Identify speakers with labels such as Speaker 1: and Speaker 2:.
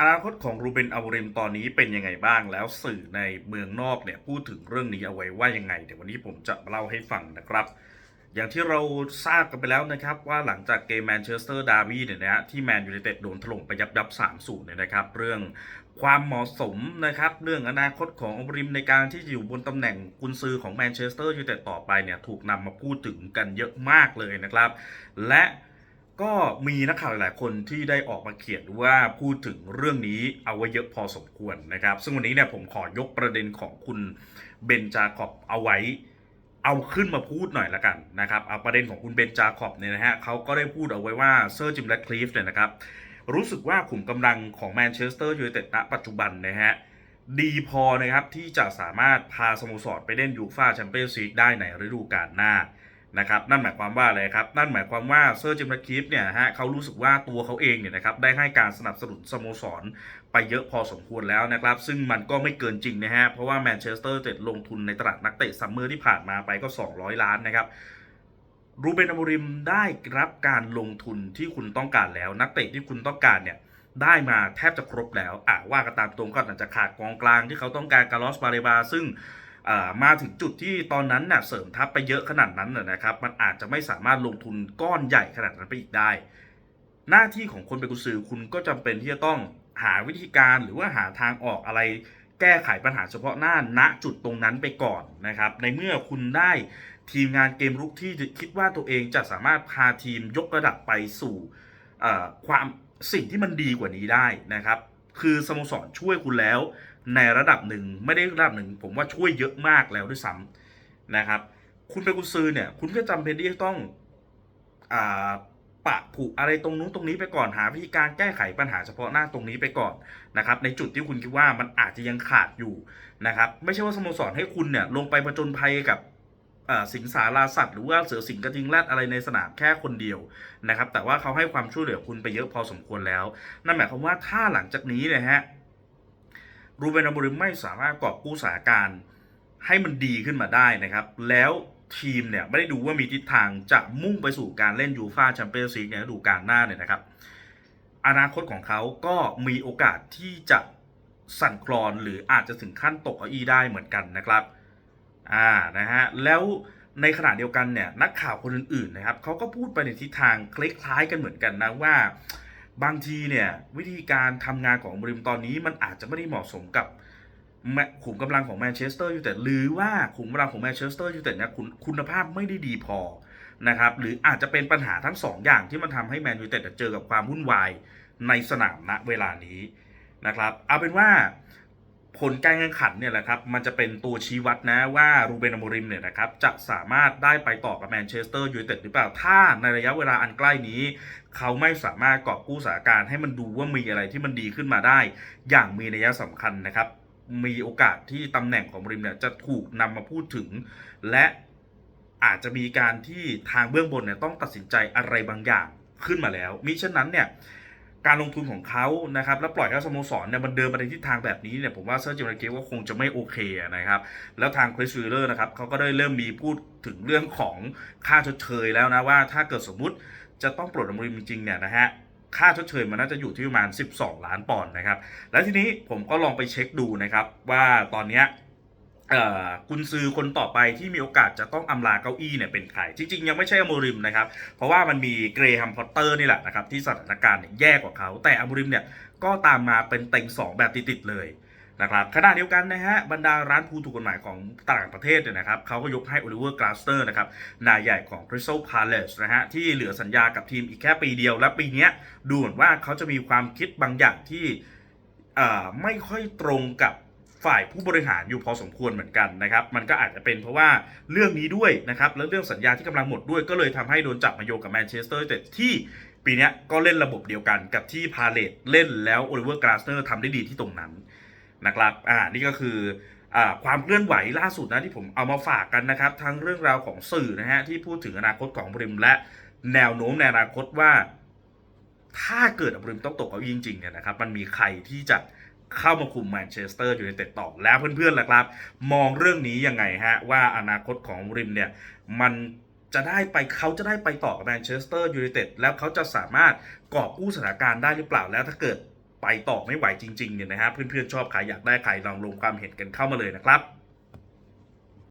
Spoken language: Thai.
Speaker 1: อนาคตของรูเบนอามริมตอนนี้เป็นยังไงบ้างแล้วสื่อในเมืองนอกเนี่ยพูดถึงเรื่องนี้เอาไว้ว่ายังไง เดี๋ยววันนี้ผมจะมาเล่าให้ฟังนะครับ อย่างที่เราทราบกันไปแล้วนะครับว่าหลังจากเกมแมนเชสเตอร์ดาร์บี้เนี่ยนะฮะที่แมนยูไนเต็ดโดนถล่มไปยับยับ3 0เนี่ยนะครับ เรื่องความเหมาะสมนะครับ เรื่องอนาคตของอมริมในการที่จะอยู่บนตำแหน่งกุนซือของแมนเชสเตอร์ยูไนเต็ดต่อไปเนี่ยถูกนำมาพูดถึงกันเยอะมากเลยนะครับ และ ก็มีนักข่าวหลายคนที่ได้ออกมาเขียนว่าพูดถึงเรื่องนี้เอาไว้เยอะพอสมควรนะครับ ซึ่งวันนี้เนี่ยผมขอยกประเด็นของคุณเบนจาคอบเอาไว้ เอาขึ้นมาพูดหน่อยละกันนะครับเอาประเด็นของคุณเบนจาคอบเนี่ยนะฮะเขาก็ได้พูดเอาไว้ว่าเซอร์จิมแรดคลีฟเนี่ยนะครับรู้สึกว่าขุมกำลังของแมนเชสเตอร์ยูไนเต็ดณปัจจุบันนะฮะดีพอนะครับที่จะสามารถพาสโมสรไปเล่นยูฟ่าแชมเปี้ยนส์ลีกได้ในฤดูกาลหน้า นะครับนั่นหมายความว่าอะไรครับนั่นหมายความว่าเซอร์จิมแรดคลีฟเนี่ยฮะเขารู้สึกว่าตัวเขาเองเนี่ยนะครับได้ให้การสนับสนุนสโมสรไปเยอะพอสมควรแล้วนะครับซึ่งมันก็ไม่เกินจริงนะฮะเพราะว่าแมนเชสเตอร์เต็ดลงทุนในตลาดนักเตะซัมเมอร์ที่ผ่านมาไปก็ 200 ล้านนะครับรูเบนอมริมได้รับการลงทุนที่คุณต้องการแล้ว นักเตะที่คุณต้องการเนี่ยได้มาแทบจะครบแล้วอะว่ากันตามตรงก็อาจจะขาดกองกลางที่เขาต้องการกาลอสบาเรบาซึ่ง มาถึงจุดที่ตอนนั้นน่ะเสริมทัพไปเยอะขนาดนั้นนะครับ มันอาจจะไม่สามารถลงทุนก้อนใหญ่ขนาดนั้นไปอีกได้ หน้าที่ของคนเป็นกุซือคุณก็จำเป็นที่จะต้องหาวิธีการหรือว่าหาทางออกอะไร แก้ไขปัญหาเฉพาะหน้าณจุดตรงนั้นไปก่อนนะครับ ในเมื่อคุณได้ทีมงานเกมรุกที่คิดว่าตัวเองจะสามารถพาทีมยกระดับไปสู่ความสิ่งที่มันดีกว่านี้ได้นะครับ คือสโมสรช่วยคุณแล้ว ในระดับหนึ่งไม่ได้ระดับหนึ่ง ผมว่าช่วยเยอะมากแล้วด้วยซ้ำนะครับ คุณเป็นกุญซือเนี่ย คุณก็จำเป็นที่จะต้องอ่าปะผูกอะไรตรงนู้นตรงนี้ไปก่อนหาวิธีการแก้ไขปัญหาเฉพาะหน้าตรงนี้ไปก่อนนะครับ ในจุดที่คุณคิดว่ามันอาจจะยังขาดอยู่นะครับ ไม่ใช่ว่าสโมสรให้คุณเนี่ยลงไปผจญภัยกับ สิงสาราสัตว์หรือว่าเสือสิงกระทิงแรดอะไรในสนามแค่คนเดียวนะครับ แต่ว่าเขาให้ความช่วยเหลือคุณไปเยอะพอสมควรแล้ว นั่นหมายความว่าถ้าหลังจากนี้เนะฮะรูเบนอมริมไม่สามารถกอบกู้สถานการณ์ให้มันดีขึ้นมาได้นะครับ แล้วทีมเนี่ยไม่ได้ดูว่ามีทิศทางจะมุ่งไปสู่การเล่นยูฟาแชมเปี้ยนส์ลีกในฤดูกาลหน้าเนี่ยนะครับ อนาคตของเขาก็มีโอกาสที่จะสั่นคลอนหรืออาจจะถึงขั้นตกเก้าอี้ได้เหมือนกันนะครับ อ่านะฮะแล้วในขณะเดียวกันเนี่ยนักข่าวคนอื่นๆนะครับเขาก็พูดไปในทิศทางคล้ายๆกันเหมือนกันนะว่า บางทีเนี่ยวิธีการทำงานของบริมตอนนี้มันอาจจะไม่ได้เหมาะสมกับขุมกำลังของแมนเชสเตอร์ยูไนเต็ดหรือว่าขุมกำลังของแมนเชสเตอร์ยูไนเต็ดเนี่ยคุณคุณภาพไม่ได้ดีพอนะครับหรืออาจจะเป็นปัญหาทั้งสองอย่างที่มันทำให้แมนยูไนเต็ดเจอกับความวุ่นวายในสนามณเวลานี้นะครับเอาเป็นว่า ผลการแข่งขันเนี่ยแหละครับมันจะเป็นตัวชี้วัดนะว่ารูเบนอโมริมเนี่ยนะครับจะสามารถได้ไปต่อกับแมนเชสเตอร์ยูไนเต็ดหรือเปล่า ถ้าในระยะเวลาอันใกล้นี้ เขาไม่สามารถกอบกู้สถานการณ์ให้มันดูว่ามีอะไรที่มันดีขึ้นมาได้ อย่างมีนัยสำคัญนะครับ มีโอกาสที่ตำแหน่งของบริมเนี่ยจะถูกนำมาพูดถึง และอาจจะมีการที่ทางเบื้องบนเนี่ยต้องตัดสินใจอะไรบางอย่างขึ้นมาแล้วมิฉะนั้นเนี่ย การลงทุนของเขานะครับแล้วปล่อยให้สโมสรเนี่ยมันเดินไปในทิศทางแบบนี้เนี่ยผมว่าเซอร์จิมราเกก็คงจะไม่โอเคนะครับแล้วทางคริสวิลเลอร์นะครับเขาก็ได้เริ่มมีพูดถึงเรื่องของค่าชดเชยแล้วนะว่าถ้าเกิดสมมุติจะต้องปลดอมริมจริงๆเนี่ยนะฮะค่าชดเชยมันน่าจะอยู่ที่ประมาณ 12 ล้านปอนด์นะครับ แล้วทีนี้ผมก็ลองไปเช็คดูนะครับว่าตอนเนี้ย กุนซือคนต่อไปที่มีโอกาสจะต้องอำลาเก้าอี้เนี่ยเป็นใคร จริง ๆ ยังไม่ใช่อโมริมนะครับ เพราะว่ามันมีเกรแฮมพอตเตอร์นี่แหละนะครับที่สถานการณ์เนี่ยแย่กว่าเขา แต่อโมริมเนี่ยก็ตามมาเป็นเต็งสองแบบติดๆเลยนะครับขณะเดียวกันนะฮะบรรดาร้านผู้ถูกกฎหมายของต่างประเทศเนี่ยนะครับเขาก็ยกให้โอลิเวอร์กลาสเตอร์นะครับนายใหญ่ของ Crystal Palace นะฮะที่เหลือสัญญากับทีมอีกแค่ปีเดียว และปีนี้ดูเหมือนว่าเขาจะมีความคิดบางอย่างที่ไม่ค่อยตรงกับ ฝ่ายผู้บริหารอยู่พอสมควรเหมือนกันนะครับมันก็อาจจะเป็นเพราะว่าเรื่องนี้ด้วยนะครับแล้วเรื่องสัญญาที่กำลังหมดด้วยก็เลยทำให้โดนจับมาโยกับแมนเชสเตอร์แต่ที่ปีนี้ก็เล่นระบบเดียวกันกับที่พาเลตเล่นแล้วโอลิเวอร์กลาสเตอร์ทำได้ดีที่ตรงนั้นนะครับอ่านี่ก็คืออความเคลื่อนไหวล่าสุดนะที่ผมเอามาฝากกันนะครับ ทั้งเรื่องราวของสื่อนะฮะที่พูดถึงอนาคตของบริมและแนวโน้มในอนาคตว่า ถ้าเกิดบริมต้องตกเก้าอี้จริงๆเนี่ยนะครับ มันมีใครที่จะ เข้ามาคุมแมนเชสเตอร์อยู่ในเต็ดต่อแล้วเพื่อนๆล่ะครับ มองเรื่องนี้ยังไงฮะ ว่าอนาคตของริมเนี่ย มันจะได้ไปเขาจะได้ไปต่อกับแมนเชสเตอร์ยูไนเต็ดแล้วเขาจะสามารถกอบกู้สถานการณ์ได้หรือเปล่าแล้วถ้าเกิดไปต่อไม่ไหวจริงๆเนี่ยนะฮะเพื่อนๆชอบใครอยากได้ใครลองลงความเห็นกันเข้ามาเลยนะครับ